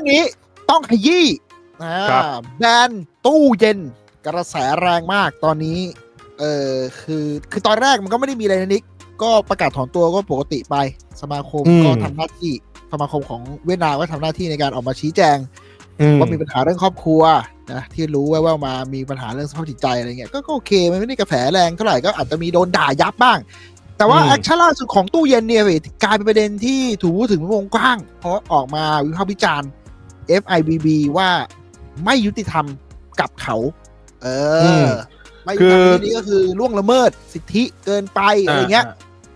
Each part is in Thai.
รื่องนี้ต้องขยี้อ่าครับ แบรนด์ตู้เย็นกระแสแรงมากตอนนี้ เออคือคือตอนแรกมันก็ไม่ได้มีอะไรนะนิก ก็ประกาศถอนตัวก็ปกติไป สมาคมอืม ก็ทำหน้าที่สมาคมของเวียดนามก็ทำหน้าที่ในการออกมาชี้แจง อืม ว่ามีปัญหาเรื่องครอบครัวนะที่รู้แว่วๆมามีปัญหาเรื่องสภาพจิตใจอะไรเงี้ยก็ก็โอเคมันไม่ได้กระแสแรงเท่าไหร่ก็อาจจะมีโดนด่ายับบ้าง แต่ว่าอืม แอคชั่นล่าสุดของตู้เย็นเนี่ยเว้ยกลายเป็นประเด็นที่ถูกพูดถึงเป็นวงกว้าง เพราะออกมาวิพากษ์วิจารณ์ FIBB ว่าไม่ยุติธรรมกับเขา เอออมไม่ยุติธรรมคือในที่นี้ก็คือล่วงละเมิดสิทธิเกินไปอะไรเงี้ย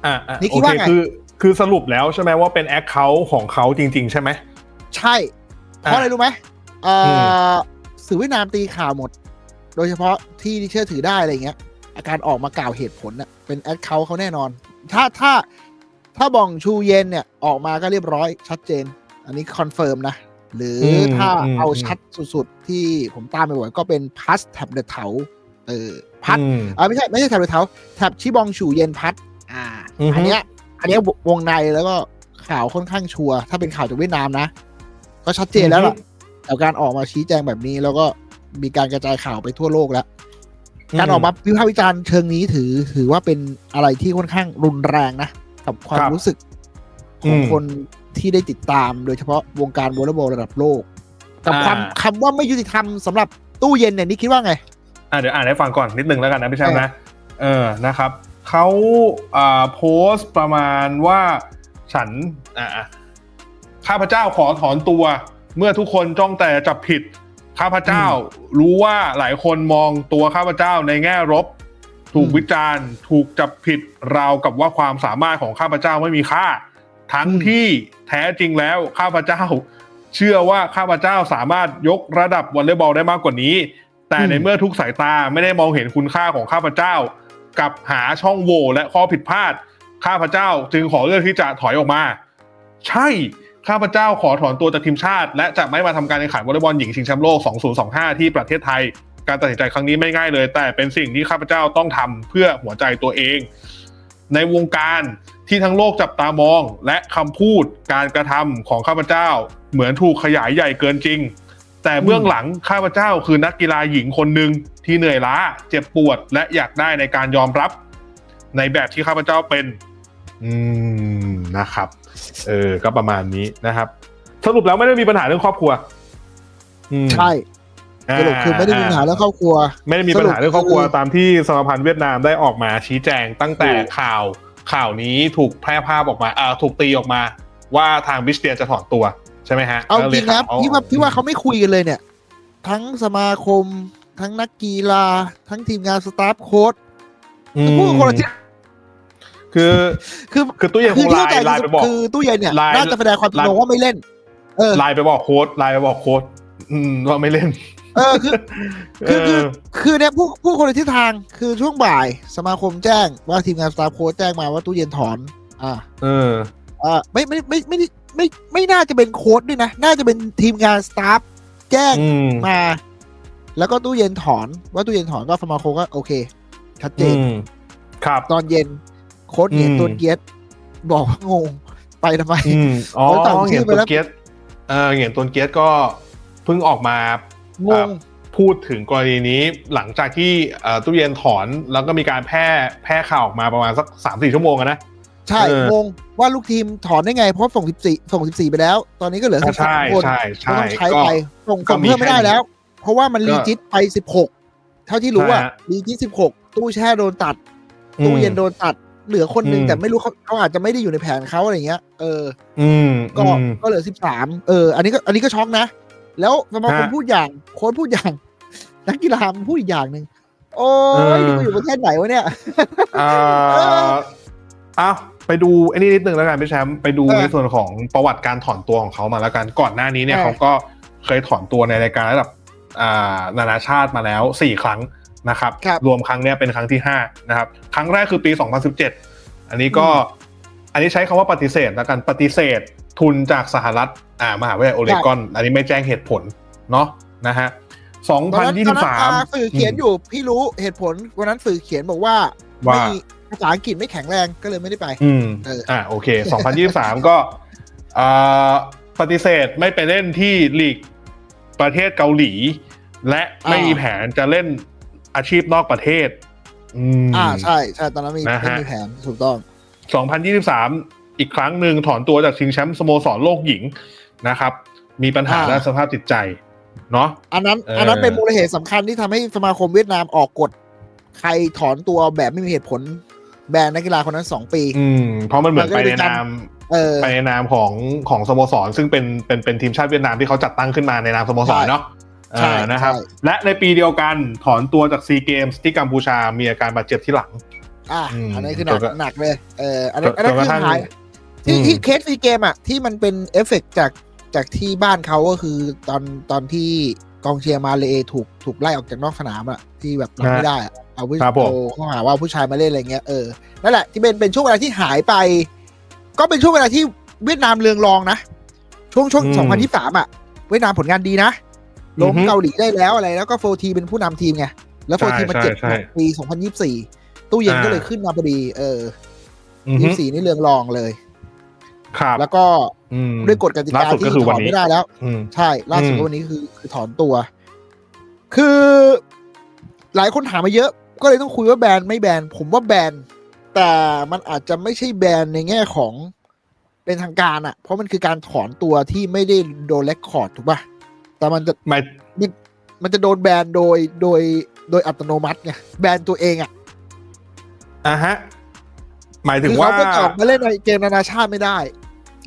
อ่าอ่านี่คิโอดว่าเคไงคือ คือสรุปแล้วใช่ไหมว่าเป็นแอคเคาท์ของเขาจริง ๆ ใช่ไหม ใช่ เพราะอะไรรู้ไหมเอ่ออมสื่อเวียดนามตีข่าวหมด โดยเฉพาะที่ที่เชื่อถือได้อะไรเงี้ย อาการออกมากล่าวเหตุผลน่ะเป็นแอดเคาเขาแน่นอน ถ้าถ้าถ้าบองชูเย็นเนี่ย ออกมาก็เรียบร้อยชัดเจน อันนี้คอนเฟิร์มนะ หรืออมถ้าอืมเอาชัดสุดๆ ที่ผมตามไปบ่อยก็เป็นพัสแท็บเดอะเถาเออพัดอืมอ่าไม่ใช่ไม่ใช่แท็บเดอะเถาแท็บชิบองชูเย็นพัด อ่าอือฮึอันเนี้ย อันเนี้ยวงในแล้วก็ข่าวค่อนข้างชัวร์ถ้าเป็นข่าวจากเวียดนามนะ ก็ชัดเจนแล้วล่ะกับการออกมาชี้แจงแบบนี้แล้วก็มีการกระจายข่าวไปทั่วโลกแล้ว การออกมาวิพากษ์วิจารณ์เชิงนี้ถือถือว่าเป็นอะไรที่ค่อนข้างรุนแรงนะกับความครับรู้สึกของอืมคน ที่ได้ติดตามโดยเฉพาะวงการวอลเลย์บอลระดับโลก กับอ่าความคำว่าไม่ยุติธรรมสำหรับตู้เย็นเนี่ยนี่คิดว่าไงอ่าเดี๋ยวอ่านให้ฟังก่อนนิดนึงแล้วกันนะพี่แชมป์นะเออนะครับเขาอ่าโพสต์ประมาณว่าฉันอ่าอะข้าพเจ้าขอถอนตัว เมื่อทุกคนจ้องแต่จับผิดข้าพเจ้ารู้ว่าหลายคนมองตัวข้าพเจ้าในแง่ลบถูกอืมวิจารณ์ ถูกจับผิดราวกับว่าความสามารถของข้าพเจ้าไม่มีค่า ทั้งที่แท้จริงแล้วข้าพเจ้า เชื่อว่าข้าพเจ้าสามารถยกระดับวอลเลย์บอลได้มากกว่านี้ แต่ในเมื่อทุกสายตาไม่ได้มองเห็นคุณค่าของข้าพเจ้า กับหาช่องโหว่และข้อผิดพลาด ข้าพเจ้าจึงขอเลือกที่จะถอยออกมา ใช่ข้าพเจ้าขอถอนตัวจากทีมชาติ และจะไม่มาทำการแข่งขันวอลเลย์บอลหญิงชิงแชมป์โลก 2025 ที่ประเทศไทย การตัดสินใจครั้งนี้ไม่ง่ายเลย แต่เป็นสิ่งที่ข้าพเจ้าต้องทำเพื่อหัวใจตัวเอง ในวงการ ที่ทั้งโลกจับตามอง และคำพูดการกระทำของข้าพเจ้า เหมือนถูกขยายใหญ่เกินจริง แต่เบื้องหลังข้าพเจ้าคือนักกีฬาหญิงคนหนึ่งที่เหนื่อยล้า เจ็บปวด และอยากได้ในการยอมรับ ในแบบที่ข้าพเจ้าเป็น อืมนะครับ เออ ก็ประมาณนี้นะครับ สรุปแล้วไม่ได้มีปัญหาเรื่องครอบครัวอืมใช่สรุปคือไม่ได้มีปัญหาเรื่องครอบครัว ไม่ได้มีปัญหาเรื่องครอบครัวสรุปคือตามที่สมาพันธ์เวียดนามได้ออกมาชี้แจงตั้งแต่ถูกข่าว ข่าวนี้ถูกแพร่ภาพออกมาอ่าถูกตีออกมา ว่าทางบิสเตียนจะถอนตัวใช่ไหมฮะเอาก็จลริยงนะข่พี่ว่าพี่ว่าเขาไม่คุยกันเลยเนี่ย ทั้งสมาคม ทั้งนักกีฬา ทั้งทีมงานสตาฟโค้ชอืมพูดคนละที่คือคือคือตู้เย็นคคืองที่ไลเข้าใจน์ไลน์ไปบอกคือตู้เย็นเนี่ยไลน์น่าจะแสดงความจริงไลน์ว่าไม่เล่นเออไลน์ไปบอกโค้ดไลน์ไปบอกโค้ดอืมว่าไม่เล่น เออคือคือคือเออคือเนี่ยผู้ผู้คนในทิศทางคือช่วงบ่ายสมาคมแจ้งว่าทีมงานสตาฟโค้ชแจ้งมาว่าตู้เย็นถอน อ่าเอออ่าไม่ไม่ไม่ไม่ไม่ไม่ไม่น่าจะเป็นโค้ดด้วยนะ น่าจะเป็นทีมงานสตาฟแจ้งอืมมา แล้วก็ตู้เย็นถอน ว่าตู้เย็นถอนก็สมาคมก็โอเค ชัดเจอืนมครับ ตอนเย็นโค้ดเหงียนอืมตัวเกียรติบอกว่างงไปทำไมอืมอ๋อเขาต่างเหงียนชื่อไปตัวแล้วเกียรติเออเหงียนตัวเกียรติก็เพิ่งออกมา งงพูดถึงกรณีนี้หลังจากที่เอ่อตู้เย็นถอนแล้วก็มีการแพร่แพร่ข่าวออกมาประมาณสักสามสี่ชั่วโมงอะนะใช่เอองงว่าลูกทีมถอนได้ไงเพราะส่งสิบสี่ส่งสิบสี่ไปแล้ว ตอนนี้ก็เหลือสิบสาใช่มคนใช่ก็ใช่ต้องใช้ก็ไปส่งก็ส่งมีเพิ่มไม่ได้แค่นี้แล้ว เพราะว่ามันก็รีจิตไปสิบหกเท่าที่รู้อะใช่ฮะรีจิตสิบหกตู้แช่โดนตัด ตู้เย็นโดนตัด เหลือคนหนึงอืมแต่ไม่รู้เขาเขาอาจจะไม่ได้อยู่ในแผนเขาอะไรเงี้ย เออ อืมก็อืมก็เหลือสิบสามเออ อันนี้ก็อันนี้ก็ช็อกนะ แล้วสมาคมฮะพูดอย่างโค้ชพูดอย่าง นักกีฬามันพูดอีกอย่างหนึ่งโอ้เอยอนี่กูอยู่ประเทศไหนวะเนี่ยเอ่ออ้าวไปดูไอ้นี่นิดนึงแล้วกันพี่แชมป์ไปดูเออในส่วนของประวัติการถอนตัวของเขามาแล้วกันก่อนหน้านี้เนี่ยเออ เขาก็เคยถอนตัวในรายการระดับอ่านานาชาติมาแล้วสี่ครั้งนะครับครับ รวมครั้งเนี้ยเป็นครั้งที่ห้านะครับ ครั้งแรกคือปี 2017 อันนี้ก็อันนี้ใช้คำว่าปฏิเสธแล้วกันปฏิเสธ ทุนจากสหรัฐอ่ามหาวิทยาลัยโอเรกอน อันนี้ไม่แจ้งเหตุผลเนาะนะฮะตอนนั้นตอนนั้นอ่า2023สื่อเขียนอยู่พี่รู้เหตุผลวันนั้นสื่อเขียนบอกว่าว่าไม่ภาษาอังกฤษไม่แข็งแรงก็เลยไม่ได้ไป อืมเอออ่าโอเค2023ก็อ่าปฏิเสธไม่ไปเล่นที่ลีกประเทศเกาหลี และไม่มีแผนจะเล่นอาชีพนอกประเทศ อืมอ่าใช่ใช่ตอนนั้นมีนะฮะมีแผนถูกต้อง2023อี กครั้งหนึ่งถอนตัวจากชิงแชมป์สโมสรโลกหญิงนะครับ มีปัญหาอ่าด้านสภาพจิตใจเนาะอันนั้นเอออัอันนั้นเป็นมูลเหตุสำคัญที่ทำให้สมาคมเวียดนามออกกฎใครถอนตัวแบบไม่มีเหตุผลแบนนักกีฬาคนนั้นสองปี อืมเพราะมันเหมือนมันก็ไปเลยในนามเออไปในนามของของสโมสร ซึ่งเป็นเป็นเป็นทีมชาติเวียดนามที่เขาจัดตั้งขึ้นมาในนามสโมสรใช่เนาะใช่เออนะครับใช่และในปีเดียวกันถอนตัวจากซีเกมส์ที่กัมพูชามีอาการบาดเจ็บที่หลังอะอืมอันนี้คือหนักจนกระหนักเลยเอออันนั้นจนอันนั้นจนกคืระอทั่งหาย ที่อืมที่เคสฟรีเกมอะ ที่มันเป็นเอฟเฟกต์จากจากที่บ้านเขาก็คือตอนตอนที่กองเชียร์มาเลย์ถูกถูกไล่ออกจากนอกสนามอะ ที่แบบรับไม่ได้อะเอาผู้ครับผมเอาข้อหาว่าผู้ชายมาเล่นอะไรเงี้ยเออนั่นแหละที่เป็นเป็นช่วงเวลาที่หายไป ก็เป็นช่วงเวลาที่เวียดนามเรืองรองนะช่วงช่วงอืมสองพันที่สามอะ เวียดนามผลงานดีนะล้มอือฮึเกาหลีได้แล้วอะไรแล้วก็โฟทีเป็นผู้นำทีมไงแล้วโฟทีใช่มาเจ็บใช่ใช่ปีสองพันยี่สี่ตู้เย็นอ่าก็เลยขึ้นมาพอดี เอออือฮึยี่สี่นี่เรืองรองเลย ครับแล้วก็อืม ด้วยกฎกติล่ากาสุดที่ก็คือถวัอนนนี้ ไม่ได้แล้ว อืม ใช่ล่าสุดอืมก็วันนี้คือคือถอนตัว คือหลายคนถามมาเยอะ ก็เลยต้องคุยว่าแบนไม่แบนผมว่าแบนแต่มันอาจจะไม่ใช่แบนในแง่ของเป็นทางการอะเพราะมันคือการถอนตัวที่ไม่ได้โดนเลคคอร์ดถูกป่ะแต่มันจะหมายมันจะโดนแบนโดยโดยโดยอัตโนมัติไงแบนตัวเองอะอะฮะ หมายถึงคือว่า เขาก็ออกมาเล่นในเกมนานาชาติไม่ได้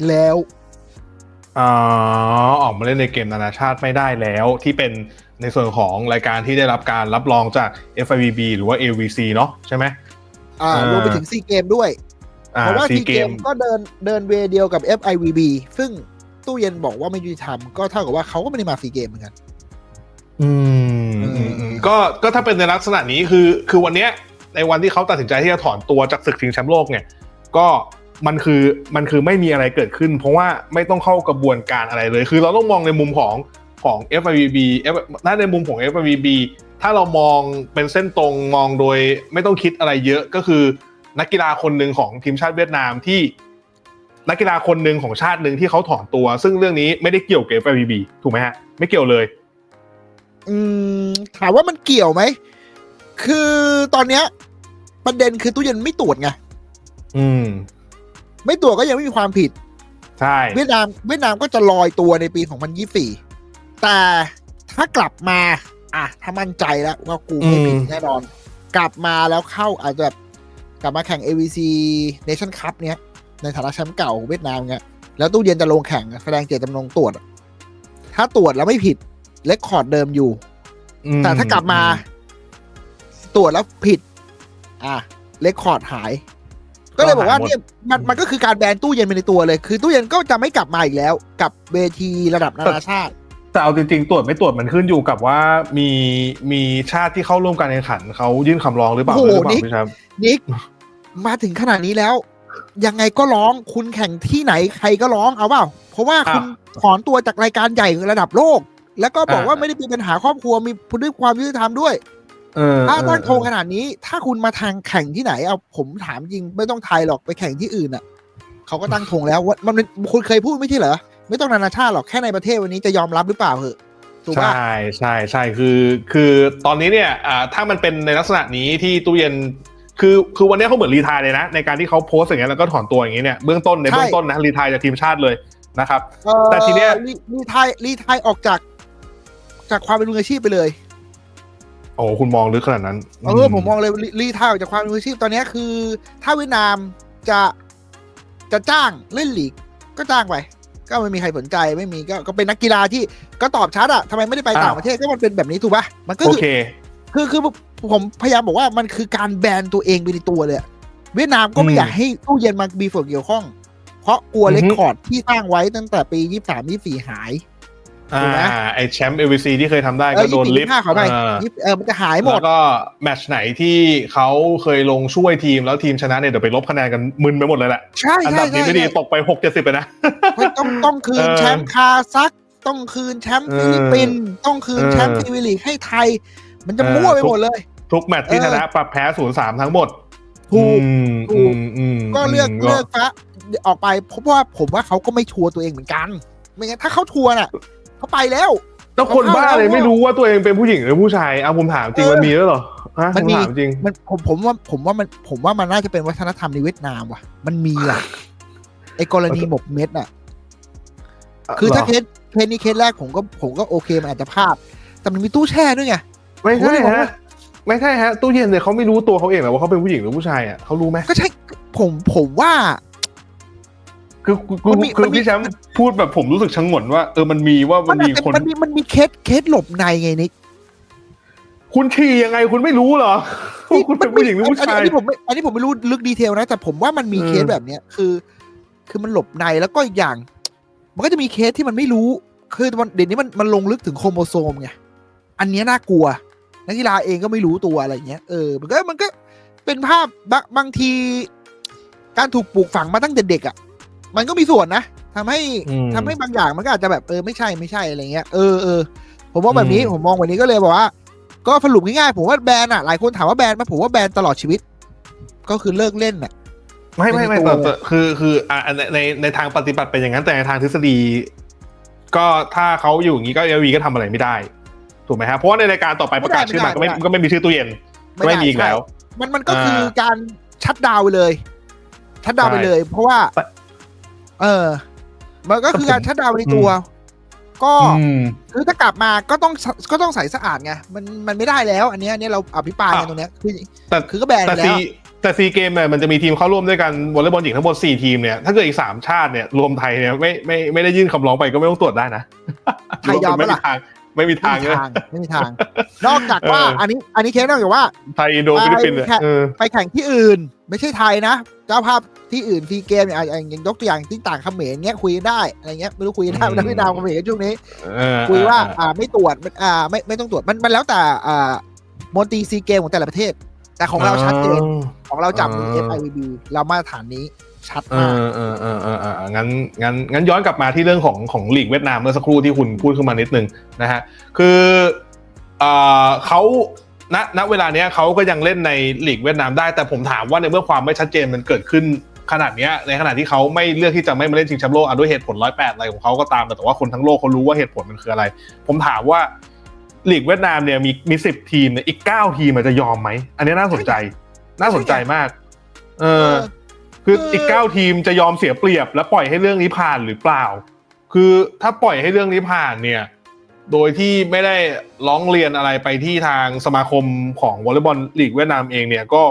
แล้วอ๋อออกมาเล่นในเกมนานาชาติไม่ได้แล้ว ที่เป็นในส่วนของรายการที่ได้รับการรับรองจาก FIVB หรือว่า AVC เนาะใช่ไหมอ่าอ่ารวมไปถึงซีเกมด้วยอ่าเพราะว่าซีซีเกเกมมก็เดินเดินเวย์เดียวกับ FIVB ซึ่งตู้เย็นบอกว่าไม่ยุติธรรมก็เท่ากับว่าเขาก็ไม่ได้มาซีเกมเหมือนกันอืมอืมอืมก็ก็ถ้าเป็นในลักษณะนี้คือ คือวันเนี้ยในวันที่เขาตัดสินใจที่จะถอนตัวจากศึกชิงแชมป์โลกเนี่ย ก็ มันคือมันคือไม่มีอะไรเกิดขึ้น เพราะว่าไม่ต้องเข้ากระบวนการอะไรเลย คือเราต้องมองในมุมของของ FIVB F ถ้าในมุมของ FIVB ถ้าเรามองเป็นเส้นตรงมองโดยไม่ต้องคิดอะไรเยอะก็คือ นักกีฬาคนหนึ่งของทีมชาติเวียดนามที่ นักกีฬาคนหนึ่งของชาติหนึ่งที่เขาถอนตัว ซึ่งเรื่องนี้ไม่ได้เกี่ยวกับ FIVB ถูกไหมฮะ ไม่เกี่ยวเลย อืมถามว่ามันเกี่ยวไหมคือตอนเนี้ย ประเด็นคือตู้เย็นไม่ตรวจไงอืม ไม่ตรวจก็ยังไม่มีความผิด ใช่ เวียดนามเวียดนามก็จะลอยตัวในปี 2024 แต่ถ้ากลับมา อะ ถ้ามั่นใจแล้วว่ากูไม่ผิดแน่นอน กลับมาแล้วเข้าอาจจะแบบกลับมาแข่ง AVC Nation Cup เนี้ย ในฐานะแชมป์เก่าของเวียดนามเงี้ย แล้วตู้เย็นจะลงแข่งแสดงเจตจำนงตรวจอะถ้าตรวจแล้วไม่ผิดเลคคอร์ดเดิมอยู่อืมแต่ถ้ากลับมา ตรวจแล้วผิด อะเลคคอร์ดหาย ก็เลยบอกว่าเนี่ยมันมันก็คือการแบนตู้เย็นไปในตัวเลย คือตู้เย็นก็จะไม่กลับมาอีกแล้ว กับเวทีระดับนานาชาติแต่เอาจริงๆตรวจไม่ตรวจมันขึ้นอยู่กับว่ามีมีชาติที่เข้าร่วมการแข่งขันเขายื่นคำร้องหรือเปล่าโอ้หโหรือเปล่านิกพี่ครับนิกมาถึงขนาดนี้แล้ว ยังไงก็ร้องคุณแข่งที่ไหนใครก็ร้องเอาเปล่า เพราะว่าคุณถอนตัวจากรายการใหญ่ระดับโลก แล้วก็บอกว่าไม่ได้มีปัญหาครอบครัวมีด้วยความยุติธรรมด้วยเออ ถ้าตั้งเออธงขนาดนี้ ถ้าคุณมาทางแข่งที่ไหนเอาผมถามจริงไม่ต้องไทยหรอกไปแข่งที่อื่นอะเขาก็ตั้งธงแล้วว่ามันคุณเคยพูดไม่ใช่เหรอไม่ต้องนานาชาติหรอกแค่ในประเทศวันนี้จะยอมรับหรือเปล่าเหอะถูกใชป่ะ่ใช่ใช่คือคือตอนนี้เนี่ยอ่าถ้ามันเป็นในลักษณะนี้ที่ตู้เย็นคือคือวันนี้เขาเหมือนรีไทายเลยนะ ในการที่เขาโพสต์อย่างเงี้ยแล้วก็ถอนตัวอย่างงี้เนี่ยเบื้องต้นในเบื้องต้นนะรีไทายจากทีมชาติเลยนะครับเอ่อแต่ทีเนี้ยรีรีไทยรีไทยออกจาก จากความเป็นมืออาชีพไปเลย โอ้คุณมองลึกขนาดนั้นเออผมมองเลยรีรีไทยออกจากความเป็นมืออาชีพตอนเนี้ยคือ ถ้าเวียดนามจะจะจ้างเล่นลีกก็จ้างไป ก็ไม่มีใครสนใจไม่มีก็ก็เป็นนักกีฬาที่ก็ตอบชัดอะทำไมไม่ได้ไปต่างประเทศก็มันเป็นแบบนี้ถูกป่ะมันก็โอคือเคคือคือผมพยายามบอกว่ามันคือการแบนตัวเองไปในตัวเลยอะเวียดนามก็ไม่อืมอยากให้ตู้เย็นมามีส่วนเกี่ยวข้อง เพราะกลัวอือฮึเลคคอร์ดที่สร้างไว้ตั้งแต่ปียี่สามยี่สี่หายอ่า ถูกไหมไอแชมป์เอวีซีที่เคยทำได้เอก็อโดยี่นสี่ลิฟยี่ห้าขอไปอ่าเออมันจะหายหมแล้ดวก็แมตช์ไหนที่เขาเคยลงช่วยทีมแล้วทีมชนะเนี่ยเดี๋ยวไปลบคะแนนกันมึนไปหมดเลยแหละใช่อันใช่ดับนี้ใช่ไม่ดีตกไปหกเจ็ดสิบไปนะเฮ้ยต้องต้องคืนเออแชมป์คาซัก ต้องคืนแชมป์เออฟิลิปปินส์ต้องคืนเออแชมป์พรีเมียร์ลีกให้ไทย มันจะเออมั่วไปทุกหมดเลย ทุกแมตช์ที่เออชนะปรับแพ้ศูนย์สามทั้งหมดถูกอืมถูกอืมอืมก็เลือกมเลือกฟะออกไปเพราะว่าผมว่าเขาก็ไม่ชัวร์ตัวเองเหมือนกัน ไม่งั้นถ้าเขาทัวร์น่ะ เขาไปแล้ว แล้วคนบ้าเลยไม่รู้ว่าตัวเองเป็นผู้หญิงหรือผู้ชายเอาผมถามจริงเออมันมีด้วยเหรอฮะมันมีผถามจริงมันผมผมว่าผมว่ามันผมว่ามันน่าจะเป็นวัฒนธรรมในเวียดนามว่ะ มันมีอะไอ้กรณีหมกเม็ดอะ คือถ้าหรเคสเคสนี้เคสแรกผมก็ผมก็โอเคมันอาจจะพลาดแต่มันมีตู้แช่ด้วยไงไม่ผมใช่เลยบอกฮะว่าไม่ใช่ฮะตู้เย็นเนี่ยเขาไม่รู้ตัวเขาเองหรอกว่าเขาเป็นผู้หญิงหรือผู้ชายอะเขารู้ไหมก็ใช่ผมผมว่า คือคือมันมีคือมันมี พี่แชมป์พูดแบบผมรู้สึกชงนว่าเออมันมีว่ามันมีอาจจะคน มันมีมันมีเคสเคสหลบในไงนิกคุณฉี่ยังไงคุณไม่รู้เหรอว่าคุณเป็นผู้หญิงหรือผู้อันชายนี้ผมไม่อันนี้ผมไม่รู้ลึกดีเทลนะ แต่ผมว่ามันมีเออเคสแบบเนี้ยคือ คือมันหลบในแล้วก็อีกอย่าง มันก็จะมีเคสที่มันไม่รู้คือมันเดี๋ยวนี้มันมันลงลึกถึงโครโมโซมไงอันเนี้ยน่ากลัวนักกีฬาเองก็ไม่รู้ตัวอะไรเงี้ยเออมันก็มันก็เป็นภาพบางบางที การถูกปลูกฝังมาตั้งแต่เด็กอะ มันก็มีส่วนนะทำให้อืมทำให้บางอย่างมันก็อาจจะแบบเออไม่ใช่ไม่ใช่อะไรเงี้ยเออเออผมว่าแบบนี้อืมผมมองแบบนี้ก็เลยบอกว่า ก็สรุปง่ายๆผมว่าแบนอะหลายคนถามว่าแบนไหมผมว่าแบนตลอดชีวิต ก็คือเลิกเล่นอะไม่ไม่ไม่ไม่ได้ตัวแต่แต่คือคืออะในในในทางปฏิบัติเป็นอย่างนั้นแต่ในทางทฤษฎี ก็ถ้าเขาอยู่อย่างนี้ก็เอวีก็ทำอะไรไม่ได้ ถูกไหมฮะเพราะว่าในรายการต่อไปประกาศชื่อมาก็ไม่ก็ไม่มีชื่อตู้เย็นก็ไม่มีอีกแล้ว มันมันก็คืออ่าการชัดดาวน์ไปเลย ชัดดาวน์ไปใช่เลย เพราะว่าแต่ เออ มันก็คือแต่ผมการชัดดาวน์ในตัว ก็อืมคือถ้ากลับมาก็ต้องก็ต้องใส่สะอาดไงมันมันไม่ได้แล้ว อันเนี้ยอันเนี้ยเราอภิปรายกันอะตรงเนี้ยคือแต่คือก็แบนแต่ไปแล้ซีวแต่ซีเกมเนี่ยมันจะมีทีมเข้าร่วมด้วยกันวอลเลย์บอลหญิงทั้งหมด4ทีมเนี่ยถ้าเกิดอีก 3 ชาติเนี่ยรวมไทยเนี่ยไม่ไม่ไม่ได้ยื่นคำร้องไปก็ไม่ต้องตรวจได้นะไทยยอมปะไม่มีล่ะทาง ไม่มีทางไม่เลมียทางไม่มีทาง นอกจากว่าเอออัอันนี้อันนี้เคสนอกจากว่าไทยอินโดฟิลิปปินส์เนี่ยไปแค่เออไปแข่งที่อื่น ไม่ใช่ไทยนะ เจ้าภาพที่อื่นฟรีเกมเนี่ยอะอย่างอย่างยกตัวอย่างที่ต่างเขมรเงี้ยคุยกันได้อะไรเงี้ยไม่รู้คุยกันได้อืมไม่ได้ไม่ดาวเขมรช่วงนี้เออคุยว่าเอออ่าไม่ตรวจมันอ่าไม่ไม่ต้องตรวจมันมันแล้วแต่อ่ามนตรีซีเกมของแต่ละประเทศ แต่ของเราชัดเจนของเราจับมืออ่า FIVB เรามาตรฐานนี้ ชัดเอมาก อเออเออเออเออเอองั้นงั้นงั้นย้อนกลับมาที่เรื่องของของลีกเวียดนามเมื่อสักครู่ที่คุณพูดขึ้นมานิดนึงนะฮะคือเอ่อเขาณณเวลาเนี้ยเขาก็ยังเล่นในลีกเวียดนามได้ แต่ผมถามว่าในเมื่อความไม่ชัดเจนมันเกิดขึ้นขนาดเนี้ยในขณะที่เขาไม่เลือกที่จะไม่มาเล่นชิงแชมป์โลกอะด้วยเหตุผลร้อยแปดอะไรของเขาก็ตามแต่ว่าคนทั้งโลกเขารู้ว่าเหตุผลมันคืออะไร ผมถามว่าลีกเวียดนามเนี่ยมีมีสิบทีมเนี่ยอีกเก้าทีมมันจะยอมไหมอันนี้น่าสนใจ น่าสนใจมาก เออคือ คืออีอีกเก้าทีมจะยอมเสียเปรียบ และปล่อยให้เรื่องนี้ผ่านหรือเปล่า คือถ้าปล่อยให้เรื่องนี้ผ่านเนี่ย โดยที่ไม่ได้ร้องเรียนอะไรไปที่ทางสมาคมของวอลเลย์บอลลีกเวียดนามเองเนี่ยก็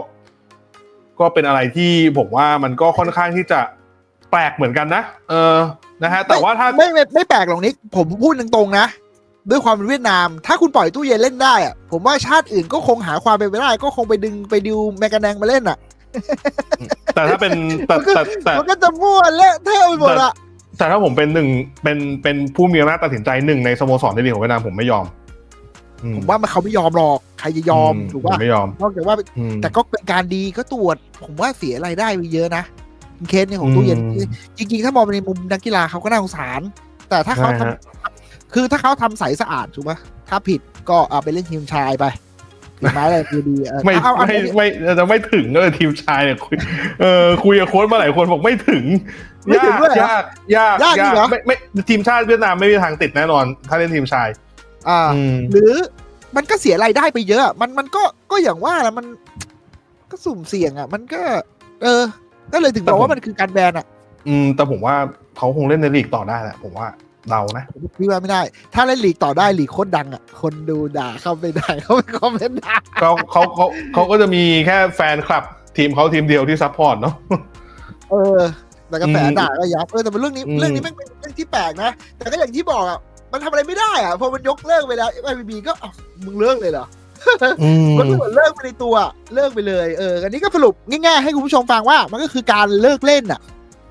ก็เป็นอะไรที่ผมว่ามันก็ค่อนข้างที่จะแปลกเหมือนกันนะเออนะฮะ แต่ว่าถ้าไม่ไม่ไม่แปลกหรอกนิกผมพูดตรงๆนะด้วยความเป็นเวียดนาม ถ้าคุณปล่อยตู้เย็นเล่นได้อะผมว่าชาติอื่นก็คงหาความเป็นไปได้ ก็คงไปดึงไปดิวแมกกาแนงมาเล่นอะ แต่ถ้าเป็นแต่มันก็แต่แต่มันก็จะมั่วเละเทะไปหมดอะแต่ถ้าผมเป็นหนึ่งเป็นเป็นผู้มีอำนาจตัดสินใจหนึ่งในสโมสรในลีกของเวียดนามผมไม่ยอมอืผมว่ามันเขาไม่ยอมหรอกใครจะยอมถูกผป่ะมไม่ยอมนอกจากว่าอืมแต่ก็เป็นการดีก็ตรวจ ผมว่าเสียรายได้ไปเยอะนะเคสเนี่ยของตู้เย็นอืมจริง ๆ ถ้ามองในมุมนักกีฬาเขาก็น่าสงสาร แต่ถ้าเขาทำใช่ฮะคือถ้าเขาทำใสสะอาดถูกป่ะถ้าผิดก็เอาไปเล่นทีมชายไป ฝีไม้อะไรดีๆเออไม่เอาเอาไม่อาไม่จะไม่ถึงเลยทีมชายเนี่ยคุยเออคุยกับโค้ชมาหลายคนบอกไม่ถึงยเหรอยากยากยากจริงเหรอไม่ไม่ทีมชาติเวียดนามไม่มีทางติดแน่นอน ถ้าเล่นทีมชาย อ่า หรือมันก็เสียรายได้ไปเยอะ มันมันก็ก็อย่างว่าแหละมันก็สุ่มเสี่ยงอะ มันก็ เออ ก็เลยถึงบอกว่ามันคือการแบนอะ อืม แต่ผมว่าเขาคงเล่นในลีกต่อได้แหละผมว่า เดานะผมคิดว่าไม่ได้ ถ้าเล่นลีกต่อได้ลีกโคตรดังอะ คนดูด่าเข้าไปได้เขาไปคอมเมนต์ด่าเขาเขาเขาเขาก็จะมีแค่แฟนคลับ ทีมเขาทีมเดียวที่ซัพพอร์ตเนาะเออแต่กระแสอืมด่าก็ยับเออแต่เป็นเรื่องนี้อืมเรื่องนี้ไม่เป็นเรื่องที่แปลกนะแต่ก็อย่างที่บอกอะมันทำอะไรไม่ได้อะพอมันยกเลิกไปแล้วไอบีก็อ้าวมึงเลิกเลยเหรออืมมันก็เหมือนเลิกไปในตัวเลิกไปเลยเอออันนี้ก็สรุปง่ายๆให้คุณผู้ชมฟังว่ามันก็คือการเลิกเล่นอะ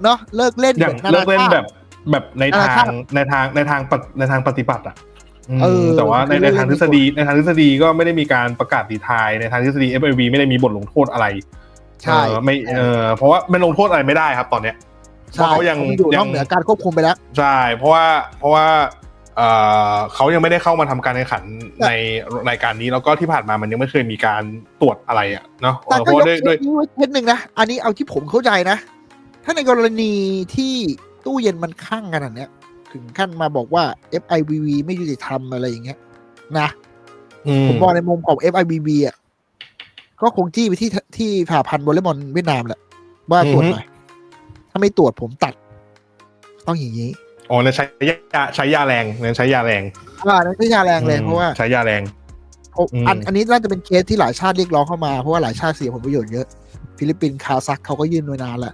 เนาะเลิกเล่นอย่างนาเลินากเล่นชาติแบบ แบบในนานาทาชางติในทางในทางปฏิในทางปฏิบัติอะอืมเออแต่ว่าในคือในทางเล่ทฤนษฎีในทางทฤษฎีก็ไม่ได้มีการประกาศดีทายในทางทฤษฎี FIV ไม่ได้มีบทลงโทษอะไรใช่เออไม่เออเพราะว่าไม่ลงโทษอะไรไม่ได้ครับตอนเนี้ยเพราะเขายังมันอยู่นยัอกเหนือการควบคุมไปแล้วใช่เพราะว่าเพราะว่าเออเขายังไม่ได้เข้ามาทำการแข่งขันในรายการนี้แล้วก็ที่ผ่านมามันยังไม่เคยมีการตรวจอะไรอะเนาะเอแต่อเพก็ราะยว่ากด้วยเคด้วยสนี้ไว้เคสหนึ่งนะอันนี้เอาที่ผมเข้าใจนะ ถ้าในกรณีที่ ตู้เย็นมันข้างกันอันเนี้ยคถึงขั้นมาบอกว่า FIVB ไม่ยุติธรรมอะไรอย่างเงี้ย นะอืมผมมองในมุมของ FIVB อะก็คงจี้ไปที่ที่ผ่าพันธ์วอลเลย์บอลเวียดนามแหละว่าตรวจหน่อยถ้าไม่ตรวจผมตัด ต้องอย่างนี้อ๋อเนี่ยใช้ยาใช้ยาแรงเนี่ยใช้ยาแรงอ่านั่นไม่ใช่แรงเลยเพราะว่าใช้ยาแรงเพราะอืมอันอันนี้น่าจะเป็นเคสที่หลายชาติเรียกร้องเข้ามาเพราะว่าหลายชาติเสียผลประโยชน์เยอะ ฟิลิปปินส์คาซักเขาก็ยื่นไว้นานแล้ว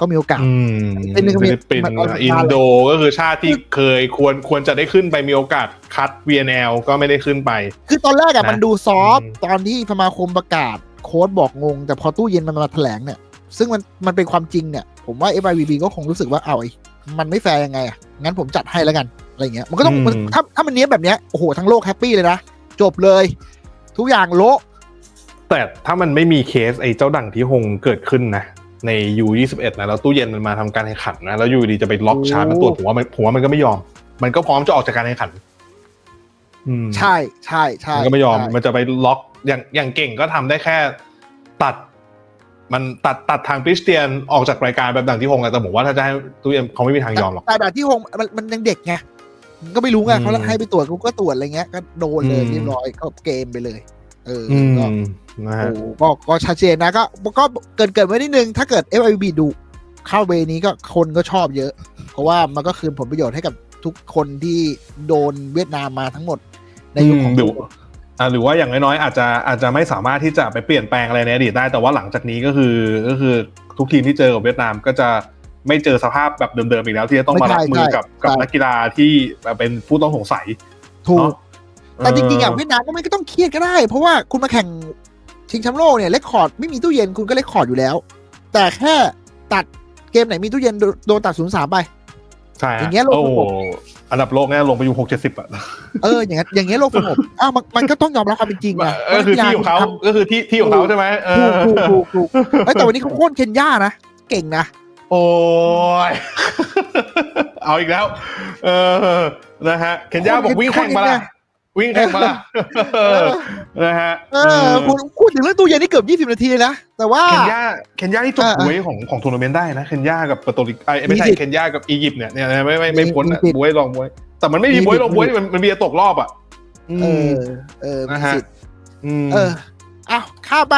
ก็มีโอกาสอืมเป็นหนึ่งฟิลิปปินส์มันเอาสัญญาณอินโดก็คือชาติที่เคยควรควรจะได้ขึ้นไปมีโอกาสคัด VNL ก็ไม่ได้ขึ้นไป คือตอนแรกอะนะมันดูซอฟต์อืมตอนที่สมาคมประกาศโค้ดบอกงง แต่พอตู้เย็นมันมาแถลงเนี่ย ซึ่งมันมันเป็นความจริงเนี่ย ผมว่า FIVB ก็คงรู้สึกว่าเอาไอ้มันไม่แฟร์ยังไงอะงั้นผมจัดให้แล้วกันอะไรอย่างเงี้ยมันก็ต้องมันถ้าถ้ามันเนี้ยบแบบเนี้ยโอ้โหทั้งโลกแฮปปี้เลยนะจบเลย ทุกอย่างโละแต่ถ้ามันไม่มีเคสไอ้เจ้าดั่งที่หงเกิดขึ้นนะ ใน U21 นะแล้วตู้เย็นมันมาทำการแข่งขันนะแล้วอยู่ดีจะไปล็อกชาร์จมาตรวจผมว่ามันผมว่ามันก็ไม่ยอม มันก็พร้อมจะออกจากการแข่งขันอืมใช่ใช่ใช่มันก็ไม่ยอมใช่มันจะไปล็อกอย่างอย่างเก่งก็ทำได้แค่ตัด มันตัดตัดทางคริสเตียนออกจากรายการแบบดังที่หงอะแต่ผมว่าถ้าจะให้ตู้เย็นเขาไม่มีทางยอมหรอกแต่แบบที่ฮงมันมันยังเด็กไงมันก็ไม่รู้ไงอืมเขาให้ไปตรวจกูก็ตรวจอะไรเงี้ยก็โดนเลยอืมเรียบร้อยก็เกมไปเลย เอออือก็ม นะฮะโอ้ก็ก็ชัดเจนนะก็ก็เกินเกินไว้นิดนึง ถ้าเกิด FIB ดูเข้าเวนี้ก็คนก็ชอบเยอะ เพราะว่ามันก็คืนผลประโยชน์ให้กับทุกคนที่โดนเวียดนามมาทั้งหมดในยุคของอืมหรืออ่าหรือว่าอย่างน้อยๆอาจจะอาจจะไม่สามารถที่จะไปเปลี่ยนแปลงอะไรในอดีตได้ แต่ว่าหลังจากนี้ก็คือก็คือทุกทีมที่เจอกับเวียดนามก็จะไม่เจอสภาพแบบเดิมๆอีกแล้ว ที่จะต้องมารับมือกับกับนักกีฬาที่เป็นผู้ต้องสงสัยถูก เนาะ แต่จริงๆอะเออเวียดนามก็ไม่ต้องเครียดก็ได้ เพราะว่าคุณมาแข่ง ชิงแชมป์โลกเนี่ยเลคคอร์ดไม่มีตู้เย็นคุณก็เลคคอร์ดอยู่แล้ว แต่แค่ตัดเกมไหนมีตู้เย็นโดโดนตัดศูนย์สามไป ใช่อย่างเงี้ยโลกโอ้สงบอันดับโลกเนี่ยลงไปอยู่หกเจ็ดสิบอะเอออย่างเงี้ยอย่างเงี้ยโลกสงบอ้าวมันมันก็ต้องยอมรับความเป็นจริงนะก็คือที่ของเขาก็คือที่ที่ของเขาใช่ไหมเอถูอกถูกถูกถูกเอ้ยแต่วันนี้เขาโค่นเคนยานะเก่งนะโอ้ยเอาอีกแล้ว เออนะฮะเคนยาบอกวิ่งแข่งมาละ วิ่งแข่งมาละเออนะฮะเออคุณพูดถึงเรื่องตู้เย็นนี่เกือบยี่สิบนาทีเลยนะ แต่ว่า เคนยาเคนยาที่จบเออเออบวยของของทัวร์นาเมนต์ได้นะ เคนยากับเปอร์โตริกไอ้ยไม่ใช่มีสิทธิ์เคนยากับอียิปต์เนี่ยเนี่ยไม่ไม่ไม่พ้นอะมีสิทธิ์บวยลองบวย แต่มันไม่มีมีบวยสิทธิ์ลองบวยมันมันมีแต่ตกรอบอะเออ เออมีนะฮะสิทธิ์อืมเอออ้าวข้ามไป